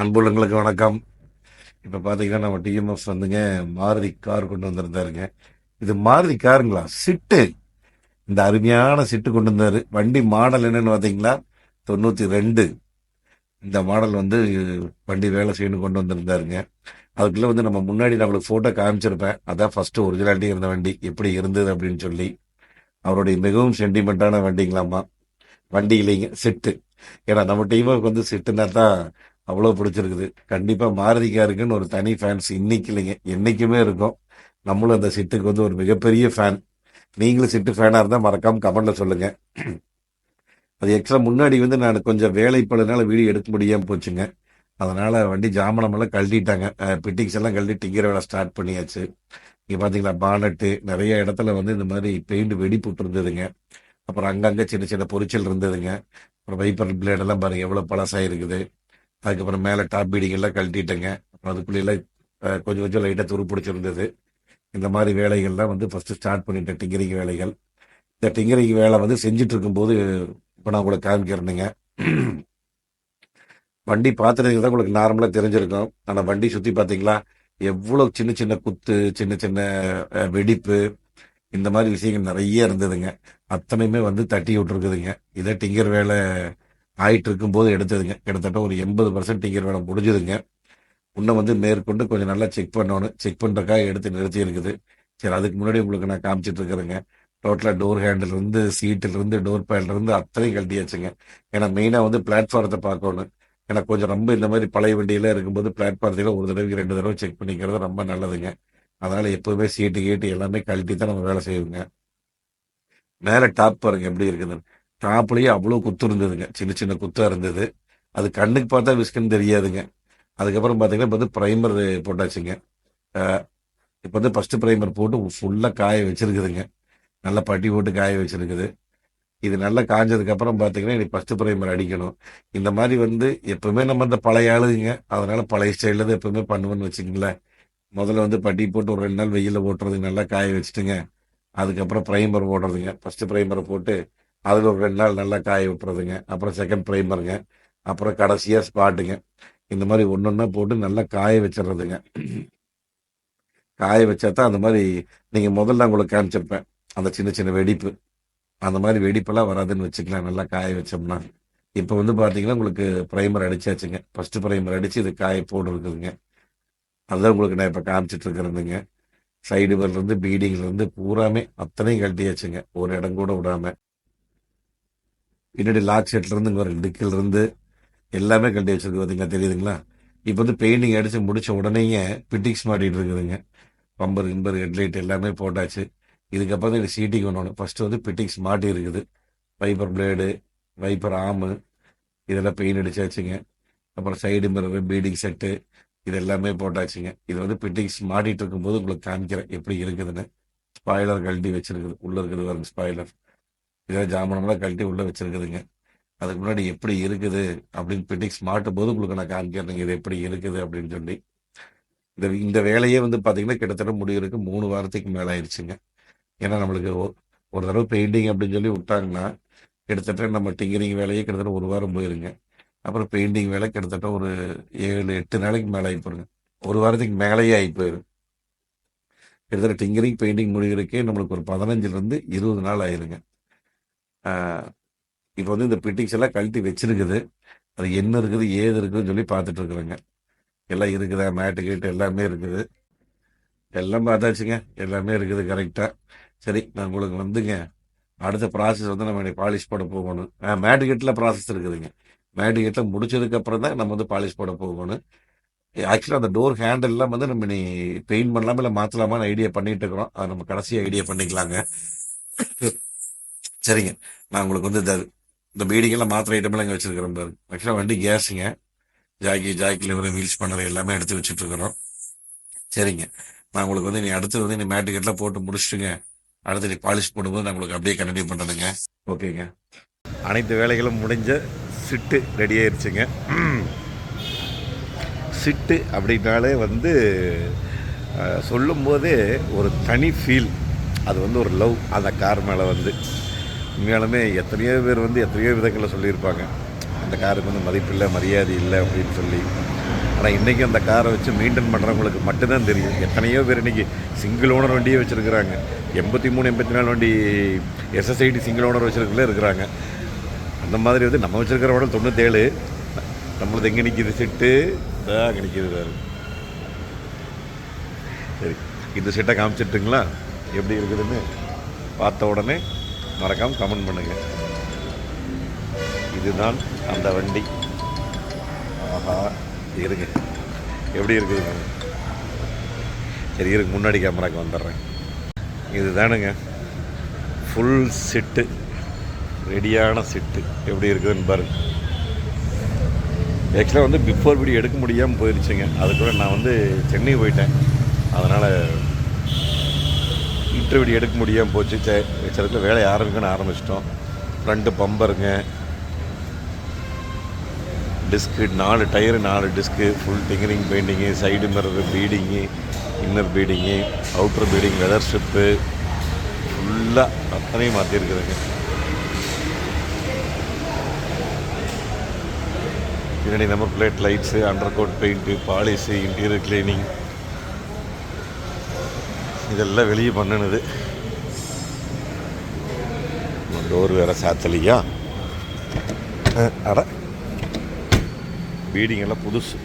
அன்புள்ளங்களுக்கு வணக்கம். இப்போ பார்த்தீங்கன்னா நம்ம டிஎம்எஃப் வந்துங்க மாருதி கார் கொண்டு வந்திருந்தாருங்க. இது மாருதி காருங்களா? சிட்டு. இந்த அருமையான சிட்டு கொண்டு வந்தாரு. வண்டி மாடல் என்னன்னு பார்த்தீங்களா தொண்ணூற்றி ரெண்டு. இந்த மாடல் வந்து வண்டி வேலை செய்யணும் கொண்டு வந்திருந்தாருங்க. அதுக்குள்ளே வந்து நம்ம முன்னாடி நான் உங்களுக்கு ஃபோட்டோ காமிச்சிருப்பேன். அதான் ஃபர்ஸ்ட் ஒரிஜினாலிட்டி இருந்த வண்டி. எப்படி இருந்தது அப்படின்னு சொல்லி. அவருடைய மிகவும் சென்டிமெண்ட்டான வண்டிங்களாமா வண்டி இல்லைங்க செட்டு. ஏன்னா நம்ம டீமுக்கு வந்து செட்டுனா தான் அவ்வளோ பிடிச்சிருக்குது. கண்டிப்பாக மாருதிக்காருக்குன்னு ஒரு தனி ஃபேன்ஸ் இன்னைக்கு இல்லைங்க. என்றைக்குமே இருக்கும். நம்மளும் அந்த சிட்டுக்கு வந்து ஒரு மிகப்பெரிய ஃபேன் நீங்களும் சிட்டு ஃபேனாக இருந்தால் மறக்காம கமெண்ட்ல சொல்லுங்க. அது எக்ஸ்ட்ரா முன்னாடி வந்து நான் கொஞ்சம் வேலைப்படனால வீடியோ எடுக்க முடியாமல் போச்சுங்க. அதனால வண்டி ஜாமனமெல்லாம் கழட்டிட்டாங்க. பிட்டிங்ஸ் எல்லாம் கழட்டி டிங்கிற வேலை ஸ்டார்ட் பண்ணியாச்சு. இங்கே பார்த்தீங்களா பானட்டு நிறைய இடத்துல வந்து இந்த மாதிரி பெயிண்ட் வெடிப்புட்டு இருந்ததுங்க அப்புறம் அங்கங்கே சின்ன சின்ன பொரிச்சல் இருந்ததுங்க. அப்புறம் வைப்பர் பிளேடெல்லாம் பாருங்கள் எவ்வளோ பழசாக இருக்குது அதுக்கப்புறம் மேலே டாப் பீடிங் எல்லாம் கழட்டிட்டேங்க. அப்புறம் கொஞ்சம் கொஞ்சம் லைட்டாக துரு பிடிச்சிருந்தது. இந்த மாதிரி வேலைகள்லாம் வந்து ஃபஸ்ட்டு ஸ்டார்ட் பண்ணிட்டேன் டிங்கரிங் வேலைகள். இந்த டிங்கரிங் வேலை வந்து செஞ்சுட்டு இருக்கும்போது இப்போ நான் உங்களுக்கு காமிக்கிறேனுங்க. வண்டி பார்த்துருந்தீங்க தான் உங்களுக்கு நார்மலாக தெரிஞ்சிருக்கும். ஆனால் வண்டி சுற்றி பார்த்தீங்களா எவ்வளோ சின்ன சின்ன குத்து சின்ன சின்ன வெடிப்பு இந்த மாதிரி விஷயங்கள் நிறைய இருந்ததுங்க. அத்தனையுமே வந்து தட்டி விட்டுருக்குதுங்க. இதை டிங்கர் வேலை ஆயிட்டு இருக்கும்போது எடுத்ததுங்க. கிட்டத்தட்ட ஒரு எண்பது பர்சன்ட் டிங்கர் வேலை முடிஞ்சதுங்க. இன்னும் வந்து மேற்கொண்டு கொஞ்சம் நல்லா செக் பண்ணணும். செக் பண்ணுறக்காக எடுத்து நிறுத்தி இருக்குது சரி அதுக்கு முன்னாடி உங்களுக்கு நான் காமிச்சிட்டு இருக்கிறேங்க டோட்டலாக டோர் ஹேண்டில் இருந்து சீட்டில் இருந்து டோர் பேட்ல இருந்து அத்தனையும் கழட்டியாச்சுங்க. ஏன்னா மெயினாக வந்து பிளாட்ஃபாரத்தை பார்க்கணும். ஏன்னா கொஞ்சம் ரொம்ப இந்த மாதிரி பழைய வண்டியெல்லாம் இருக்கும்போது பிளாட்ஃபாரத்தில் ஒரு தடவைக்கு ரெண்டு தடவை செக் பண்ணிக்கிறது ரொம்ப நல்லதுங்க. அதனால எப்போதுமே சீட்டு கீட்டு எல்லாமே கழட்டி தான் நம்ம வேலை செய்வோங்க. மேலே டாப் பாருங்க எப்படி இருக்குதுன்னு. டாப்லேயே அவ்வளோ குத்து இருந்ததுங்க. சின்ன சின்ன குத்தாக இருந்தது. அது கண்ணுக்கு பார்த்தா விஸ்கன் தெரியாதுங்க. அதுக்கப்புறம் பார்த்தீங்கன்னா இப்போ வந்து ப்ரைமர் போட்டாச்சுங்க. இப்போ வந்து ஃபஸ்ட்டு ப்ரைமர் போட்டு ஃபுல்லாக காய வச்சுருக்குதுங்க. நல்லா பட்டி போட்டு காய வச்சுருக்குது. இது நல்லா காஞ்சதுக்கப்புறம் பார்த்தீங்கன்னா இனி ஃபஸ்ட்டு ப்ரைமர் அடிக்கணும். இந்த மாதிரி வந்து எப்பவுமே நம்ம இந்த பழைய ஆளுங்க. அதனால் பழைய ஸ்டைலில் தான் எப்பவுமே பண்ணுவேன்னு வச்சுங்களேன் முதல்ல வந்து பட்டி போட்டு ஒரு ரெண்டு நாள் வெயிலில் ஓட்டுறதுக்கு நல்லா காய வச்சுட்டுங்க. அதுக்கப்புறம் ப்ரைமர் போடுறதுங்க ஃபஸ்ட்டு ப்ரைமரை போட்டு அதில் ஒரு ரெண்டு நாள் நல்லா காய விட்டுறதுங்க. அப்புறம் செகண்ட் ப்ரைமருங்க அப்புறம் கடைசியாக ஸ்பாட்டுங்க இந்த மாதிரி ஒன்று ஒன்றா போட்டு நல்லா காய வச்சிடுறதுங்க காய வச்சா தான் அந்த மாதிரி நீங்கள் முதல்ல உங்களுக்கு காமிச்சிருப்பேன். அந்த சின்ன சின்ன வெடிப்பு. அந்த மாதிரி வெடிப்பெல்லாம் வராதுன்னு வச்சுக்கலாம். நல்லா காய வச்சோம்னா. இப்போ வந்து பார்த்தீங்கன்னா உங்களுக்கு ப்ரைமர் அடிச்சாச்சுங்க. ஃபஸ்ட்டு ப்ரைமர் அடித்து இது காய போட்டு இருக்குதுங்க அதுதான் உங்களுக்கு நான் இப்போ காமிச்சிட்டு இருக்கிறேனுங்க. சைடு இருந்து பீடிங்லேருந்து பூராமே அத்தனையும் கழட்டியாச்சுங்க. ஒரு இடம் கூட விடாம. பின்னாடி லாக் செட்ல இருந்து இங்க வர எல்லாமே கழட்டி வச்சிருக்கு பார்த்தீங்களா தெரியுதுங்களா? இப்போ வந்து பெயிண்டிங் அடித்து முடித்த உடனேயே பிட்டிக்ஸ் மாட்டிகிட்டு இருக்குதுங்க. பம்பர் கிம்பர் ஹெட்லைட் எல்லாமே போட்டாச்சு. இதுக்கப்புறம் தான் இது சீட்டிங் பண்ணணும் ஃபஸ்ட்டு வந்து பிட்டிக்ஸ் மாட்டி இருக்குது. வைப்பர் பிளேடு வைப்பர் ஆமு இதெல்லாம் பெயிண்ட் அடிச்சாச்சுங்க. அப்புறம் சைடு மிரர் பீடிங் செட்டு இது எல்லாமே போட்டாச்சுங்க. இது வந்து பிட்டிங்ஸ் மாட்டிகிட்டு இருக்கும்போது உங்களுக்கு காமிக்கிறேன் எப்படி இருக்குதுன்னு. ஸ்பாய்லர் கழட்டி வச்சிருக்குது உள்ளே இருக்குது வரும் ஸ்பாய்லர் இதெல்லாம் ஜாமனம்லாம் கழட்டி உள்ள வச்சிருக்குதுங்க. அதுக்கு முன்னாடி எப்படி இருக்குது அப்படின்னு பிடிக்ஸ் மாட்டும் போது உங்களுக்கு நான் காமிக்கிறேங்க இது எப்படி இருக்குது அப்படின்னு சொல்லி. இந்த இந்த வேலையே வந்து பார்த்தீங்கன்னா கிட்டத்தட்ட முடிகிறதுக்கு மூணு வாரத்துக்கு மேலே ஆயிடுச்சுங்க. ஏன்னா நம்மளுக்கு ஒரு தடவை பெயிண்டிங் அப்படின்னு சொல்லி விட்டாங்கன்னா கிட்டத்தட்ட நம்ம டிங்கரிங் வேலையே கிட்டத்தட்ட ஒரு வாரம் போயிருங்க. அப்புறம் பெயிண்டிங் வேலை கிட்டத்தட்ட ஒரு ஏழு எட்டு நாளைக்கு மேலே ஆகி போயிருங்க. ஒரு வாரத்துக்கு மேலேயே ஆகி போயிடும் கிட்டத்தட்ட டிங்கரிங் பெயிண்டிங் முடிகிறதுக்கே நம்மளுக்கு ஒரு பதினஞ்சுலேருந்து இருபது நாள் ஆயிருங்க. இப்போ வந்து இந்த பிட்டிங்ஸ் எல்லாம் கழட்டி வச்சிருக்குது. அது என்ன இருக்குது ஏது இருக்குதுன்னு சொல்லி பார்த்துட்டு இருக்கிறேங்க எல்லாம் இருக்குதா மேட்டு கீட்டு எல்லாமே இருக்குது. எல்லாம் பார்த்தாச்சுங்க. எல்லாமே இருக்குது கரெக்டாக சரி நான் உங்களுக்கு வந்துங்க அடுத்த ப்ராசஸ் வந்து நம்ம பாலிஷ் போட போகணும். மேட்டு கீட்டில் ப்ராசஸ் இருக்குதுங்க. மேட்டு கீட்டில் முடிச்சதுக்கப்புறம் தான் நம்ம வந்து பாலிஷ் போட போகணும். ஆக்சுவலாக அந்த டோர் ஹேண்டல்லாம் வந்து நம்ம நீ பெயிண்ட் பண்ணலாமா இல்லை மாற்றலாமான்னு ஐடியா பண்ணிகிட்டு இருக்கிறோம். அதை நம்ம கடைசி ஐடியா பண்ணிக்கலாங்க. சரிங்க. நான் உங்களுக்கு வந்து இந்த இந்த பீடிங்கெல்லாம் மாத்திரை ஐட்டமெல்லாம் இங்கே வச்சிருக்கிறேன் பாருங்க ஆக்சுவலாக வண்டி கேஸுங்க. ஜாக்கி ஜாக்கி லிவர் வீல்ஸ் பண்ணுற எல்லாமே எடுத்து வச்சுட்ருக்குறோம் சரிங்க. நான் உங்களுக்கு வந்து நீ அடுத்து வந்து நீ மேட்டு போட்டு முடிச்சுட்டுங்க. அடுத்து நீ பாலிஷ் போடும்போது நான் உங்களுக்கு அப்படியே கண்டினியூ பண்ணுறதுங்க ஓகேங்க. அனைத்து வேலைகளும் முடிஞ்ச சிட்டு ரெடி ஆயிருச்சுங்க. சிட்டு அப்படின்னாலே வந்து அஹ், சொல்லும்போதே ஒரு தனி ஃபீல் அது வந்து ஒரு லவ் அந்த கார் மேலே வந்து. உண்மையாலுமே எத்தனையோ பேர் வந்து எத்தனையோ விதங்களில் சொல்லியிருப்பாங்க. அந்த காருக்கு வந்து மதிப்பில்லை மரியாதை இல்லை அப்படின்னு சொல்லி. ஆனால் இன்றைக்கி அந்த காரை வச்சு மெயின்டைன் பண்ணுறவங்களுக்கு மட்டும்தான் தெரியும். எத்தனையோ பேர் இன்றைக்கி சிங்கிள் ஓனர் வண்டியே வச்சுருக்கிறாங்க. எண்பத்தி மூணு எண்பத்தி நாலு வண்டி எஸ்எஸ்ஐடி சிங்கிள் ஓனர் வச்சுருக்கல இருக்கிறாங்க. அந்த மாதிரி வந்து நம்ம வச்சுருக்கிற மாடல் தொண்ணூற்றேழு நம்மளது எங்கே நிற்கிது செட்டு. அங்கே நிற்கிது வேறு சரி இந்த செட்டை காமிச்சிட்டுங்களா? எப்படி இருக்குதுன்னு பார்த்த உடனே மறக்காமல் கமெண்ட் பண்ணுங்கள் இதுதான் அந்த வண்டி. ஆஹா இருங்க. எப்படி இருக்குதுங்க சரி இருக்கு முன்னாடி கேமராக்கு வந்துடுறேன். இதுதானுங்க. ஃபுல் செட்டு ரெடியான செட்டு எப்படி இருக்குதுன்னு பாருங்க. ஆக்சுவலாக வந்து பிஃபோர் வீடியோ எடுக்க முடியாமல் போயிடுச்சுங்க அதுக்கூட நான் வந்து சென்னை போயிட்டேன். அதனால் இன்டர்வியூ எடுக்க முடியாமல் போச்சு. சிலத்தில் வேலையை ஆரம்பிக்கணும்னு ஆரம்பிச்சிட்டோம். ஃப்ரண்ட்டு பம்பருங்க. டிஸ்க்கு நாலு டயரு நாலு disc full tinkering painting side mirror beading inner beading outer beading weather strip ஃபுல்லாக அத்தனையும் மாற்றிருக்குதுங்க பின்னாடி number plate lights under coat paint polish interior cleaning இதெல்லாம் வெளியே பண்ணினது. டோர் வேறு சாத்தலையா? அட. பீடிங் எல்லாம் புதுசு.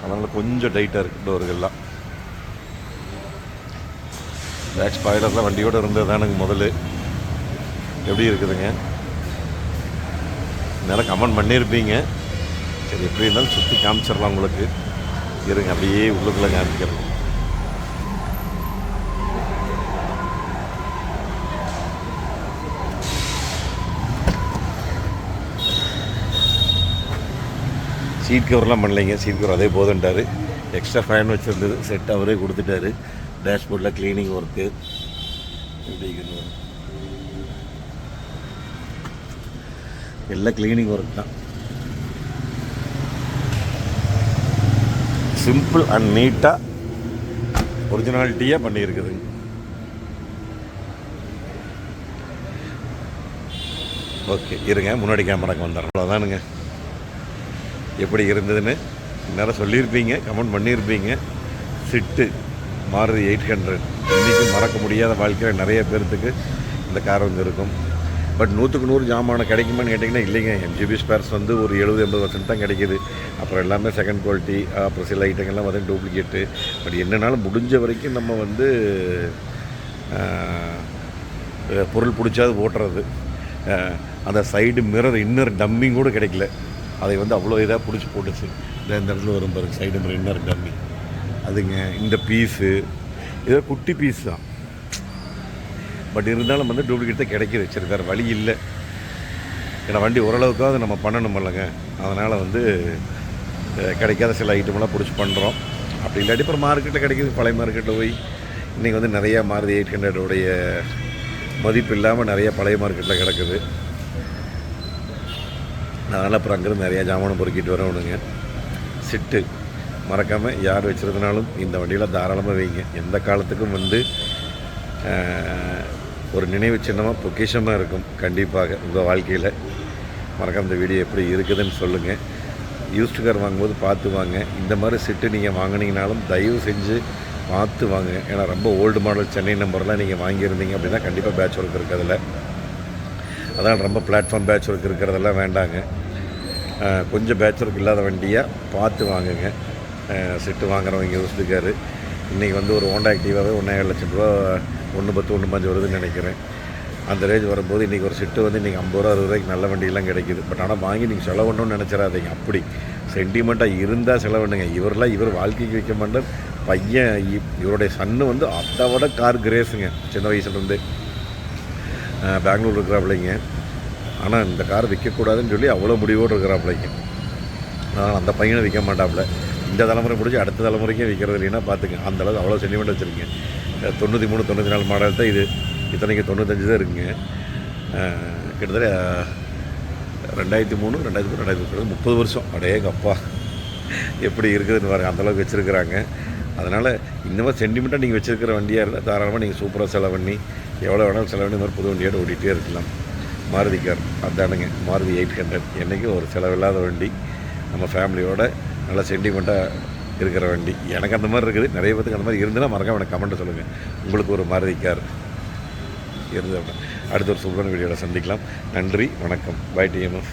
அதனால் கொஞ்சம் டைட்டாக இருக்குது டோர்கள்லாம் பேக் ஸ்பாய்லர்லாம் வண்டியோடு இருந்தது தானுங்க முதல்ல. எப்படி இருக்குதுங்க? இதனால் கமெண்ட் பண்ணியிருப்பீங்க சரி எப்படி இருந்தாலும் சுற்றி காமிச்சிடலாம் உங்களுக்கு. இருங்க அப்படியே உள்ளுக்குள்ளே காமிக்கிறோம் சீட் கவர்லாம் பண்ணலைங்க. சீட் கவர் அதே போதுன்ட்டார். எக்ஸ்ட்ரா ஃபேன் வச்சுருந்தது. செட் அவரே கொடுத்துட்டாரு. டேஷ்போர்டில் க்ளீனிங் ஒர்க்கு எப்படி எல்லாம் க்ளீனிங் ஒர்க் தான். சிம்பிள் அண்ட் நீட்டாக ஒரிஜினாலிட்டியாக பண்ணியிருக்குதுங்க ஓகே இருங்க. முன்னாடி கேமராக்கு வந்துடுறேன் அவ்வளோதானுங்க எப்படி இருந்ததுன்னு நேரம் சொல்லியிருப்பீங்க கமெண்ட் பண்ணியிருப்பீங்க. சிட்டு மாறுதி எயிட் ஹண்ட்ரட். இன்றைக்கும் மறக்க முடியாத வாழ்க்கையில் நிறைய பேர்த்துக்கு இந்த கார் வந்து இருக்கும். பட் நூற்றுக்கு நூறு ஜாமானம் கிடைக்குமான்னு கேட்டிங்கன்னா இல்லைங்க. எம்ஜிபி ஸ்பேர்ஸ் வந்து ஒரு எழுபது எண்பது பர்சன்ட் தான் கிடைக்கிது. அப்புறம் எல்லாமே செகண்ட் குவாலிட்டி அப்புறம் சில ஐட்டங்கள்லாம் வந்து டூப்ளிகேட்டு பட் என்னனாலும் முடிஞ்ச வரைக்கும் நம்ம வந்து பொருள் பிடிச்சாது ஓட்டுறது. அந்த சைடு மிரர் இன்னர் டம்மிங் கூட கிடைக்கல. அதை வந்து அவ்வளோ இதாக பிடிச்சி போட்டுச்சு. இந்த இந்த இடத்துல வரும் பாருங்க சைடு மிரர் இன்னர் கம்மி அதுங்க இந்த பீஸு இதோ குட்டி பீஸ் தான். பட் இருந்தாலும் வந்து டூப்ளிகேட் தான் கிடைக்கிது. சரி வேறு வழி இல்லை. ஏன்னா வண்டி ஓரளவுக்காவது நம்ம பண்ணணும் இல்லைங்க. அதனால் வந்து கிடைக்காத சில ஐட்டமெல்லாம் பிடிச்சி பண்ணுறோம் அப்படி இல்லாட்டி அப்புறம் மார்க்கெட்டில் கிடைக்கிது. பழைய மார்க்கெட்டில் போய் இன்றைக்கி வந்து நிறையா மாறுதி. எயிட் ஹண்ட்ரடோடைய மதிப்பு இல்லாமல் நிறைய பழைய மார்க்கெட்டில் கிடக்குது. அதனால் அப்புறம் அங்கேருந்து நிறையா ஜாமானம் பொறுக்கிட்டு வரணுங்க சிட்டு. மறக்காமல் யார் வச்சுருந்தனாலும் இந்த வண்டியில் தாராளமாக வைங்க. எந்த காலத்துக்கும் வந்து ஒரு நினைவு சின்னமாக பொக்கிஷமாக இருக்கும். கண்டிப்பாக உங்கள் வாழ்க்கையில். மறக்காம இந்த வீடியோ எப்படி இருக்குதுன்னு சொல்லுங்கள் யூஸ்டு கார் வாங்கும்போது பார்த்து வாங்க. இந்த மாதிரி சிட்டு நீங்கள் வாங்கினீங்கனாலும் தயவு செஞ்சு பார்த்து வாங்க. ஏன்னா ரொம்ப ஓல்டு மாடல் சென்னை நம்பர்லாம் நீங்கள் வாங்கியிருந்தீங்க அப்படின்னா கண்டிப்பாக பேட்ச் ஒர்க் இருக்கிறதுல. அதான் ரொம்ப பிளாட்ஃபார்ம் பேட்ச் ஒர்க் இருக்கிறதெல்லாம் வேண்டாங்க. கொஞ்சம் பேட்ச் ஒர்க் இல்லாத வண்டியாக பார்த்து வாங்குங்க. செட்டு வாங்குறவங்க யூஸ்டுக்காரு இன்றைக்கி வந்து ஒரு ஹோண்டா ஆக்டிவாகவே ஒன்றே ஏழு லட்சம் ரூபா ஒன்று பத்து ஒன்று பஞ்சு வருதுன்னு நினைக்கிறேன். அந்த ரேஞ்ச் வரும்போது இன்றைக்கி ஒரு செட்டு வந்து இன்றைக்கி ஐம்பது ரூபா அறுபது ரூபாய்க்கு நல்ல வண்டியெல்லாம் கிடைக்குது. பட் ஆனால் வாங்கி நீங்கள் செலவணும்னு நினச்சிடாதீங்க அப்படி. சென்டிமெண்ட்டாக இருந்தால் செலவணுங்க. இவரெல்லாம் இவர் வாழ்க்கைக்கு வைக்க மாட்டார். பையன் இவருடைய சன்னு வந்து அதை விட கார் கிரேஸுங்க சின்ன வயசுலேருந்து பெங்களூர் இருக்கிறாப்பிள்ளைங்க ஆனால் இந்த கார் விற்கக்கூடாதுன்னு சொல்லி அவ்வளோ முடிவோடு இருக்கிறாப்பிள்ளைங்க ஆனால் அந்த பையனை விற்க மாட்டாப்புல. இந்த தலைமுறை முடிஞ்சு அடுத்த தலைமுறைக்கும் விற்கிறது இல்லைன்னா பார்த்துங்க அந்த அளவுக்கு அவ்வளோ சென்டிமெண்ட் வச்சுருக்கீங்க. தொண்ணூற்றி மூணு தொண்ணூற்றி நாலு மாடல் தான் இது. இத்தனைக்கு தொண்ணூத்தஞ்சு தான் இருக்குங்க. கிட்டத்தட்ட ரெண்டாயிரத்தி மூணு ரெண்டாயிரத்தி மூணு ரெண்டாயிரத்தி முப்பது வருஷம். அடையே அப்பா எப்படி இருக்குதுன்னு பாருங்க. அந்தளவுக்கு வச்சுருக்குறாங்க. அதனால் இந்த மாதிரி சென்டிமெண்ட்டாக நீங்கள் வச்சுருக்கிற வண்டியாக இருந்தால் தாராளமாக நீங்கள் சூப்பராக செலவு பண்ணி எவ்வளோ வேணாலும் செலவு பண்ணி இந்த மாதிரி புது வண்டியோட ஓடிட்டே இருக்கலாம். மாருதி கார் அதானுங்க மாருதி எயிட் ஹண்ட்ரட். என்றைக்கும் ஒரு செலவில்லாத வண்டி. நம்ம ஃபேமிலியோட நல்லா சென்டிமெண்ட்டாக இருக்கிற வண்டி. எனக்கு அந்த மாதிரி இருக்குது. நிறைய பேத்துக்கு அந்த மாதிரி இருந்துன்னா மறக்காம எனக்கு கமெண்ட்டை சொல்லுங்கள் உங்களுக்கு ஒரு மாருதி கார் இருந்து அடுத்த ஒரு சூப்பரான வீடியோவில் சந்திக்கலாம். நன்றி வணக்கம். By TMF